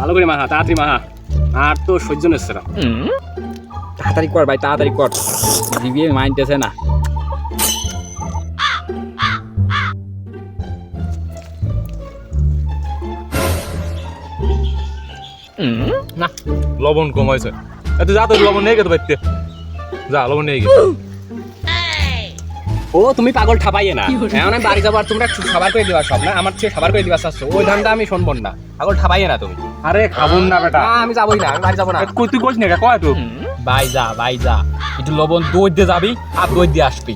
ভালো করে মাহা তাড়াতাড়ি মাহা আর তো সহ্য নিচ্ছে না তাড়াতাড়ি কর ভাই তাড়াতাড়ি কর। জিবিয়ে মাইন্ডতেছে না। না। লবণ কম হয়েছে। এত যা তো লবণ নিয়ে গেতে পারতে যা লবণ নিয়ে গিয়ে ও তুমি পাগল ঠাপাইয়ে না। এখন আমি বাড়ি যাবার তোমরা সবার করে দিবা সব না? আমার চেয়ে সবার করে দিবা চাচ্ছ ওই ধানটা আমি শুনব না। পাগল ঠাপাইয়ে না তুমি। আরে খাবুন না বেটা। আমি যাবোই না আমি বাড়ি যাব না। কই তুই কইস না কয় তো ভাই যা ভাই যা। একটু লবণ দই দিয়ে যাবি আর দই দিয়ে আসবি।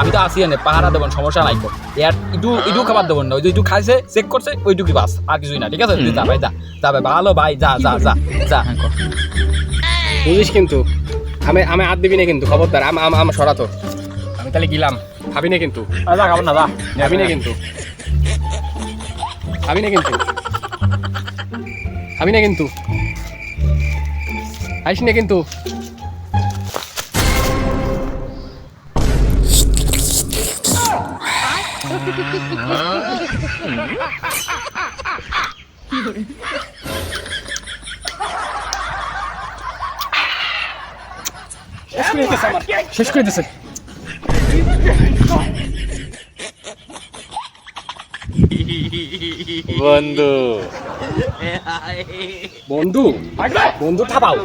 আমি তো আসি এনে পাহারা দেবেন সমস্যা নাই তো এর একটু একটু খাবার দেবেন না। ওই যে একটু খাইছে চেক করছে ওইটুকুই বাস আর কিছুই না ঠিক আছে? তুই যা ভাই যা যা ভাই ভালো ভাই যা যা যা যা। হ্যাঁ কর। বুঝিস কিন্তু আমি আমি হাত দিবি না কিন্তু খবরদার আম আম সরাতো আমি তাহলে গেলাম। খাবি না কিন্তু যা খাব না যা খাবি না কিন্তু। খাবি না কিন্তু। খাবি না কিন্তু। আইস না কিন্তু। শেষ করে দিতেছে শেষ করে দিতেছে। 원두? 몬두? 몬두 타바우